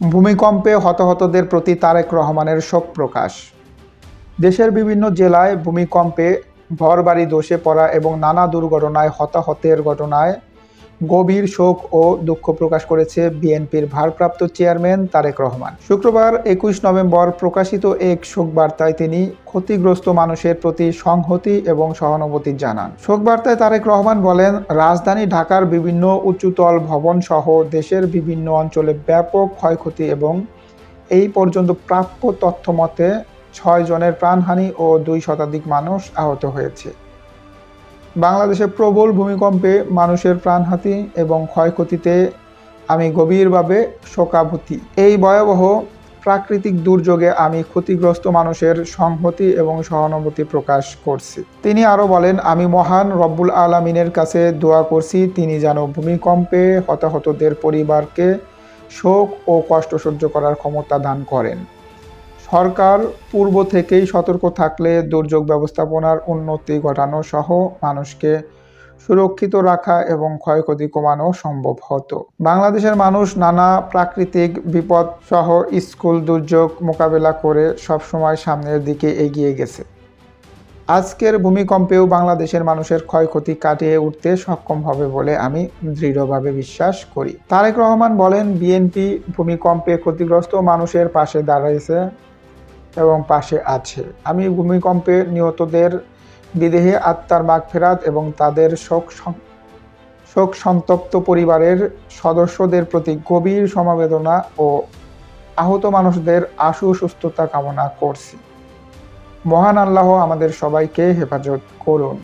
ভূমিকম্পে হতাহতদের প্রতি তারেক রহমানের শোক প্রকাশ। দেশের বিভিন্ন জেলায় ভূমিকম্পে ঘরবাড়ি ধসে পড়া এবং নানা দুর্ঘটনায় হতাহতের ঘটনায় গভীর শোক ও দুঃখ প্রকাশ করেছে বিএনপির ভারপ্রাপ্ত চেয়ারম্যান তারেক রহমান। শুক্রবার একুশ নভেম্বর প্রকাশিত এক শোক বার্তায় তিনি ক্ষতিগ্রস্ত মানুষের প্রতি সংহতি এবং সহানুভূতি জানান। শোক বার্তায় তারেক রহমান বলেন, রাজধানী ঢাকার বিভিন্ন উচ্চতল ভবন সহ দেশের বিভিন্ন অঞ্চলে ব্যাপক ক্ষয়ক্ষতি এবং এই পর্যন্ত প্রাপ্য তথ্য মতে ছয় জনের প্রাণহানি ও দুই শতাধিক মানুষ আহত হয়েছে। বাংলাদেশে প্রবল ভূমিকম্পে মানুষের প্রাণহাতি এবং ক্ষয়ক্ষতিতে আমি গভীরভাবে শোকাভূতি এই ভয়াবহ প্রাকৃতিক দুর্যোগে আমি ক্ষতিগ্রস্ত মানুষের সংহতি এবং সহানুভূতি প্রকাশ করছি। তিনি আরও বলেন, আমি মহান রব্বুল আলমিনের কাছে দোয়া করছি, তিনি যেন ভূমিকম্পে হতাহতদের পরিবারকে শোক ও কষ্ট সহ্য করার ক্ষমতা দান করেন। সরকার পূর্ব থেকেই সতর্ক থাকলে দুর্যোগ ব্যবস্থাপনার উন্নতি ঘটানো সহ মানুষকে সুরক্ষিত রাখা এবং ক্ষয়ক্ষতি কমানো সম্ভব হতো। বাংলাদেশের মানুষ নানা প্রাকৃতিক বিপদ সহ স্কুল দুর্যোগ মোকাবেলা করে সবসময় সামনের দিকে এগিয়ে গেছে। আজকের ভূমিকম্পেও বাংলাদেশের মানুষের ক্ষয়ক্ষতি কাটিয়ে উঠতে সক্ষম হবে বলে আমি দৃঢ়ভাবে বিশ্বাস করি। তারেক রহমান বলেন, বিএনপি ভূমিকম্পে ক্ষতিগ্রস্ত মানুষের পাশে দাঁড়িয়েছে এবং পাশে আছে। আমি ভূমিকম্পে নিহতদের বিদেহে আত্মার মাগফেরাত এবং তাদের শোক শোক সন্তপ্ত পরিবারের সদস্যদের প্রতি গভীর সমবেদনা ও আহত মানুষদের আশু সুস্থতা কামনা করছি। মহান আল্লাহ আমাদের সবাইকে হেফাজত করুন।